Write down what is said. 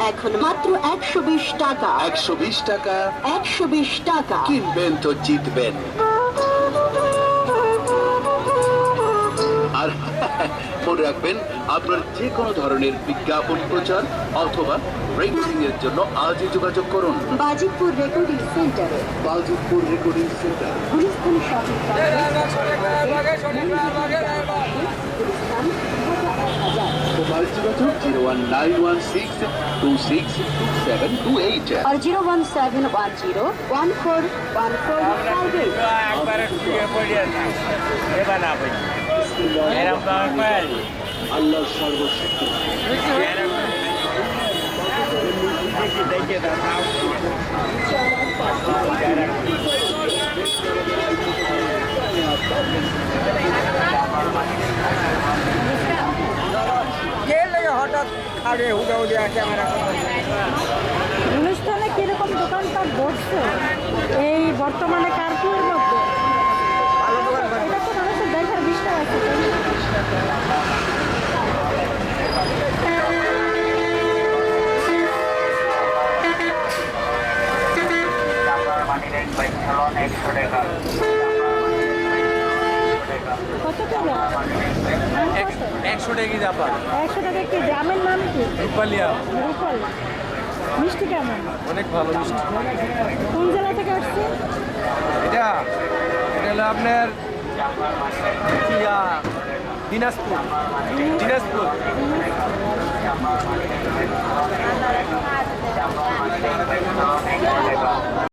এখন মাত্র একশো বিশ টাকা একশো বিশ টাকা একশো বিশ টাকা কিনবেন তো জিতবেন আর মনে রাখবেন আপনার যে কোনো ধরনের বিজ্ঞাপন প্রচার অথবা রেকর্ডিং এর জন্য আজই যোগাযোগ করুন বাজিতপুর রেকর্ডিং সেন্টারে Bajitpur recording centre Gulistan shopping Gulistan mobile যোগাযোগ zero one nine one six two six two seven two eight আর zero one seven one zero one four one four five Allah সর্বশক্তি দেখে দাও খাগে হুদা হুদি ক্যামেরা অনুষ্ঠানে কীরকম দোকানপাট বসছে? এই বর্তমানে কার্পুয়ের মধ্যে? ভালো দোকান করে এটা তো মানুষের দেখার বিষয় আছে। কত টাকা নাম কত? একশো টাকা যাবা একশো টাকা কি? গ্রামের নাম কি? রূপালিয়া। রূপাল। মিষ্টি কেমন? অনেক ভালো মিষ্টি। কোন জেলা থেকে আসছে? এটা এটা হলো আপনার দিনাজপুর। দিনাজপুর।